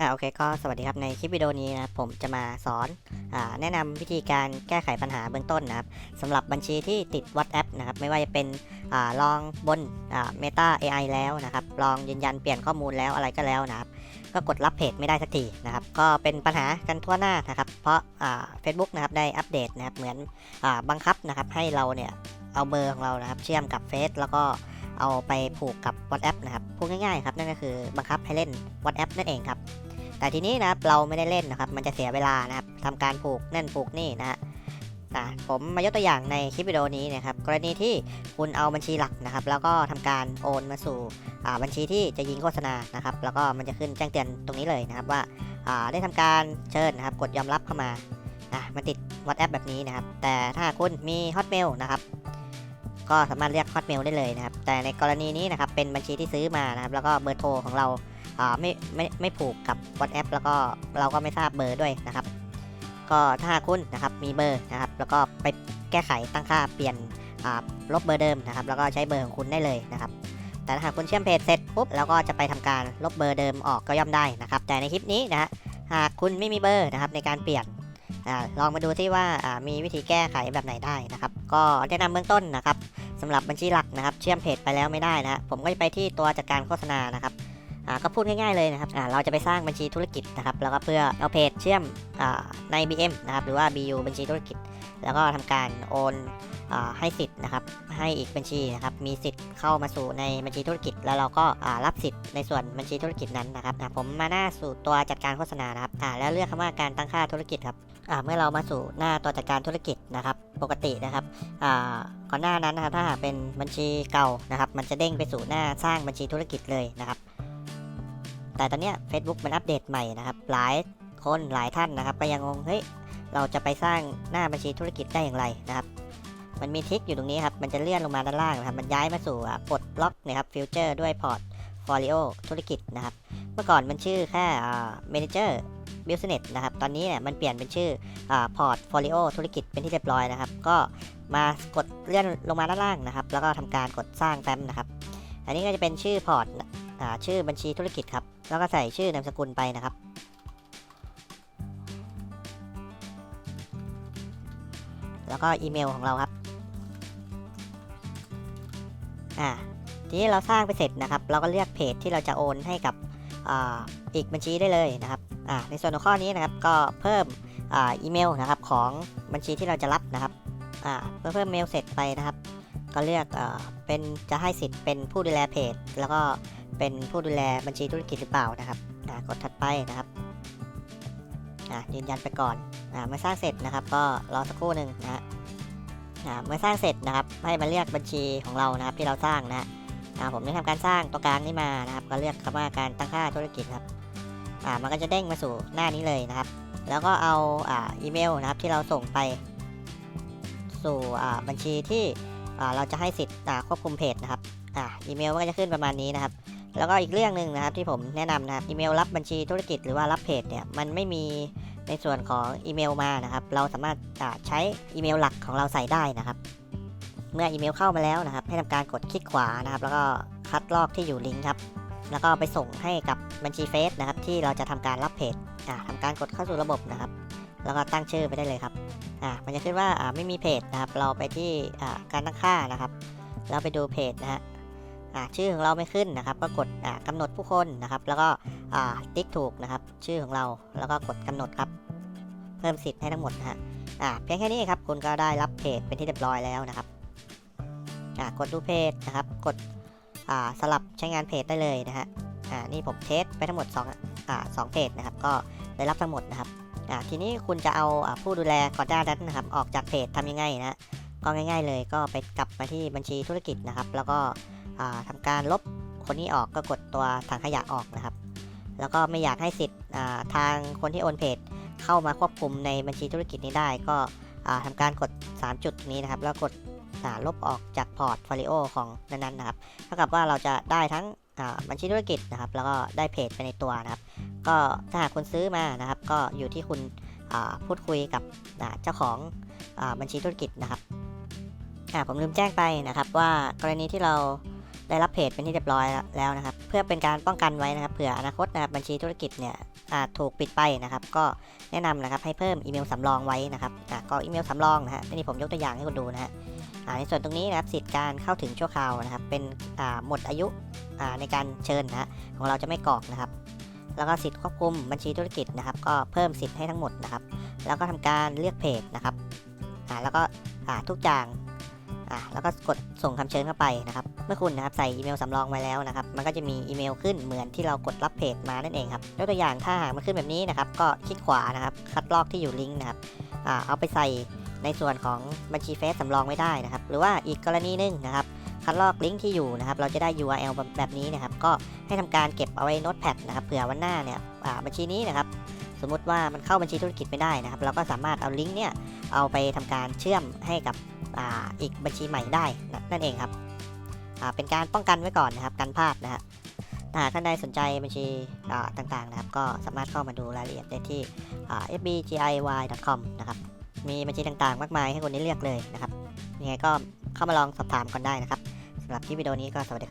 อ่าโอเคก็สวัสดีครับในคลิปวิดีโอนี้นะผมจะมาสอนอ่าแนะนำวิธีการแก้ไขปัญหาเบื้องต้นนะครับสำหรับบัญชีที่ติด WhatsApp นะครับไม่ว่าจะเป็นอ่าลองบนอ่า Meta AI แล้วนะครับลองยืนยันเปลี่ยนข้อมูลแล้วอะไรก็แล้วนะครับก็กดรับเพจไม่ได้สักทีนะครับก็เป็นปัญหากันทั่วหน้านะครับเพราะอ่า Facebook นะครับได้อัปเดตนะครับเหมือนอ่าบังคับนะครับให้เราเนี่ยเอาเบอร์ของเรานะครับเชื่อมกับเฟซแล้วก็เอาไปผูกกับ WhatsApp นะครับพูดง่ายๆครับนั่นก็คือบังคับให้เล่น WhatsApp นั่นเองครับ แต่ทีนี้นะครับเราไม่ได้เล่นนะครับ มันจะเสียเวลานะครับทำการผูกนั่นผูกนี่นะฮะผมมายกตัวอย่างในคลิปวิดีโอนี้นะครับกรณีที่คุณเอาบัญชีหลักนะครับ แล้วก็ทำการโอนมาสู่บัญชีที่จะยิงโฆษณานะครับ แล้วก็มันจะขึ้นแจ้งเตือนตรงนี้เลยนะครับว่าาได้ทำการเชิญนะครับ กดยอมรับเข้ามาอะมาติด WhatsApp แบบนี้นะครับ แต่ถ้าคุณมี Hotmail นะครับ ก็สามารถเรียก Hotmail ได้เลยนะครับ แต่ในกรณีนี้นะครับเป็นบัญชีที่ซื้อมานะครับ แล้วก็เบอร์โทรของเรา ไม่ไม่ไม่ผูกกับ WhatsApp แล้วก็เราก็ไม่ทราบเบอร์ด้วยนะครับ ก็ถ้าคุณนะครับมีเบอร์นะครับ แล้วก็ไปแก้ไขตั้งค่าเปลี่ยนลบเบอร์เดิมนะครับ แล้วก็ใช้เบอร์ของคุณได้เลยนะครับแต่หากคุณเชื่อมเพจเสร็จปุ๊บแล้วก็จะไปทำการลบเบอร์เดิมออกก็ย่อมได้นะครับ แต่ในคลิปนี้นะฮะหากคุณไม่มีเบอร์นะครับในการเปลี่ยนอลองมาดูที่ว่ามีวิธีแก้ไขแบบไหนได้นะครับ ก็แนะนำเบื้องต้นนะครับสำหรับบัญชีหลักนะครับ เชื่อมเพจไปแล้วไม่ได้นะฮะผมก็จะไปที่ตัวจัดการโฆษณานะครับ อ่าก็พูดง่ายๆเลยนะครับอ่าเราจะไปสร้างบัญชีธุรกิจนะครับแล้วก็เพื่อเอาเพจเชื่อมอาใน BM นะครับหรือว่า BU บัญชีธุรกิจ แล้วก็ทำการโอนอาให้สิทธิ์นะครับ ให้อีกบัญชีนะครับมีสิทธิ์เข้ามาสู่ในบัญชีธุรกิจ แล้วเราก็อ่ารับสิทธิ์ในส่วนบัญชีธุรกิจนั้นนะครับผมมาหน้าสู่ตัวจัดการโฆษณานะครับอ่าแล้วเลือกคำว่าการตั้งค่าธุรกิจครับอ่าเมื่อเรามาสู่หน้าตัวจัดการธุรกิจนะครับ ปกตินะครับอ่าก่อนหน้านั้นนะครับถ้าหากเป็นบัญชีเก่านะครับ มันจะเด้งไปสู่หน้าสร้างบัญชีธุรกิจเลยนะครับ แต่ตอนเนี้ย Facebook มันอัปเดตใหม่นะครับ หลายคนหลายท่านนะครับ ก็ยังงงเฮ้ยเราจะไปสร้างหน้าบัญชีธุรกิจได้อย่างไรนะครับ มันมีทริกอยู่ตรงนี้ครับมันจะเลื่อนลงมาด้านล่างนะครับ มันย้ายมาสู่ปลดล็อกนะครับฟิวเจอร์ด้วยพอร์ตฟอลิโอธุรกิจนะครับ เมื่อก่อนมันชื่อแค่อ่า manager business นะครับ ตอนนี้เนี่ยมันเปลี่ยนเป็นชื่อพอร์ตฟอลิโอธุรกิจเป็นที่เรียบร้อยนะครับ ก็มากดเลื่อนลงมาด้านล่างนะครับ แล้วก็ทำการกดสร้างแฟ้มนะครับ อันนี้ก็จะเป็นชื่อพอร์ต ชื่อบัญชีธุรกิจครับ แล้วก็ใส่ชื่อนามสกุลไปนะครับ แล้วก็อีเมลของเราครับ อ่า ทีนี้เราสร้างไปเสร็จนะครับ เราก็เลือกเพจที่เราจะโอนให้กับอ,อีกบัญชีได้เลยนะครับ อ่า ในส่วนของข้อนี้นะครับ ก็เพิ่มอ,อีเมลนะครับของบัญชีที่เราจะรับนะครับ อ่า เพื่อเพิ่มเมลเสร็จไปนะครับ ก็เลือกอเป็นจะให้สิทธิ์เป็นผู้ดูแลเพจ แล้วก็ เป็นผู้ดูแลบัญชีธุรกิจหรือเปล่านะครับอ่ากดถัดไปนะครับอ่ายืนยันไปก่อนอ่าเมื่อสร้างเสร็จนะครับ ก็รอสักครู่หนึ่งนะฮะเมื่อสร้างเสร็จนะครับ ให้มาเลือกบัญชีของเรานะครับที่เราสร้างนะฮะผมได้ทำการสร้างตัวกลางนี้มานะครับ ก็เลือกคำว่าการตั้งค่าธุรกิจครับอ่ามันก็จะเด้งมาสู่หน้านี้เลยนะครับ แล้วก็เอาอ่าอีเมลนะครับที่เราส่งไป สู่อ่าบัญชีที่อ่าเราจะให้สิทธิ์ควบคุมเพจนะครับอ่าอีเมลมันก็จะขึ้นประมาณนี้นะครับ แล้วก็อีกเรื่องหนึ่งนะครับที่ผมแนะนำนะครับอีเมลรับบัญชีธุรกิจหรือว่ารับเพจเนี่ยมันไม่มีในส่วนของอีเมลมานะครับ เราสามารถใช้อีเมลหลักของเราใส่ได้นะครับ เมื่ออีเมลเข้ามาแล้วนะครับ ให้ทำการกดคลิกขวานะครับ แล้วก็คัดลอกที่อยู่ลิงก์ครับแล้วก็ไปส่งให้กับบัญชีเฟซนะครับ ที่เราจะทำการรับเพจอ่าทำการกดเข้าสู่ระบบนะครับ แล้วก็ตั้งชื่อไปได้เลยครับอามันจะขึ้นว่าไม่มีเพจนะครับ เราไปที่การตั้งค่านะครับ แล้วไปดูเพจนะฮะ ชื่อของเราไม่ขึ้นนะครับ ก็กดอ่ากำหนดผู้คนนะครับ แล้วก็ติ๊กถูกนะครับ ชื่อของเราแล้วก็กดกำหนดครับ เพิ่มสิทธิ์ให้ทั้งหมดนะฮะเพียงแค่นี้ครับคุณก็ได้รับเพจเป็นที่เรียบร้อยแล้วนะครับกดดูเพจนะครับ กดสลับใช้งานเพจได้เลยนะฮะนี่ผมเทสไปทั้งหมด2อ่าสองเพจนะครับ ก็ได้รับทั้งหมดนะครับทีนี้คุณจะเอาผู้ดูแลก่อนหน้านั้นนะครับ ออกจากเพจทำยังไงนะฮะก็ง่าย ๆ เลยก็ไปกลับมาที่บัญชีธุรกิจนะครับ แล้วก็ อ่าทำการลบคนนี้ออกก็กดตัวถังขยะออกนะครับ แล้วก็ไม่อยากให้สิทธิ์ทางคนที่โอนเพจเข้ามาควบคุมในบัญชีธุรกิจนี้ได้ ก็อ่าทำการกด 3 จุดนี้นะครับ แล้วกดลบออกจากพอร์ตโฟลิโอของนั้นๆนะครับเท่ากับว่าเราจะได้ทั้งบัญชีธุรกิจนะครับ แล้วก็ได้เพจไปในตัวนะครับ ก็ถ้าหากคุณซื้อมานะครับ ก็อยู่ที่คุณพูดคุยกับเจ้าของอบัญชีธุรกิจนะครับผมลืมแจ้งไปนะครับว่ากรณีที่เรา ได้รับเพจเป็นที่เรียบร้อยแล้วนะครับ เพื่อเป็นการป้องกันไว้นะครับเผื่ออนาคตนะครับบัญชีธุรกิจเนี่ยอาจถูกปิดไปนะครับ ก็แนะนำนะครับให้เพิ่มอีเมลสำรองไว้นะครับอะก็อีเมลสำรองนะฮะนี่ผมยกตัวอย่างให้คุณดูนะฮะในส่วนตรงนี้นะครับสิทธิ์การเข้าถึงชั่วคราวนะครับ เป็นหมดอายุในการเชิญนะฮะของเราจะไม่กรอกนะครับ แล้วก็สิทธิ์ควบคุมบัญชีธุรกิจนะครับ ก็เพิ่มสิทธิ์ให้ทั้งหมดนะครับ แล้วก็ทำการเลือกเพจนะครับแล้วก็ทุกอย่าง อ่าแล้วก็กดส่งคำเชิญเข้าไปนะครับเมื่อคุณนะครับใส่อีเมลสำรองไว้แล้วนะครับมันก็จะมีอีเมลขึ้นเหมือนที่เรากดรับเพจมานั่นเองครับยกตัวอย่างถ้าหากมันขึ้นแบบนี้นะครับก็คลิกขวานะครับคัดลอกที่อยู่ลิงก์นะครับอ่าเอาไปใส่ในส่วนของบัญชีเฟซสำรองไว้ได้นะครับหรือว่าอีกกรณีหนึงนะครับคัดลอกลิงก์ที่อยู่นะครับ เราจะได้ URL แบบนี้นะครับ ก็ให้ทำการเก็บเอาไว้โน้ตแพดนะครับ เผื่อวันหน้าเนี่ยบัญชีนี้นะครับ มมุติว่ามันเข้าบัญชีธุรกิจไม่ได้นะครับ เราก็สามารถเอาลิงก์เนี่ยเอาไปทำการเชื่อมให้กับออีกบัญชีใหม่ได้น,นั่นเองครับเป็นการป้องกันไว้ก่อนนะครับกันพลาดนะฮะถ้าหากท่านใดสนใจบัญชีต่างๆนะครับ ก็สามารถเข้ามาดูรายละเอียดได้ที่ fbgiy.com นะครับมีบัญชีต่างๆ มากมายให้คุณได้เลือกเลยนะครับยังไงก็เข้ามาลองสอบถามกันได้นะครับสำหรับคลิปวิดีโอนี้ก็สวัสดี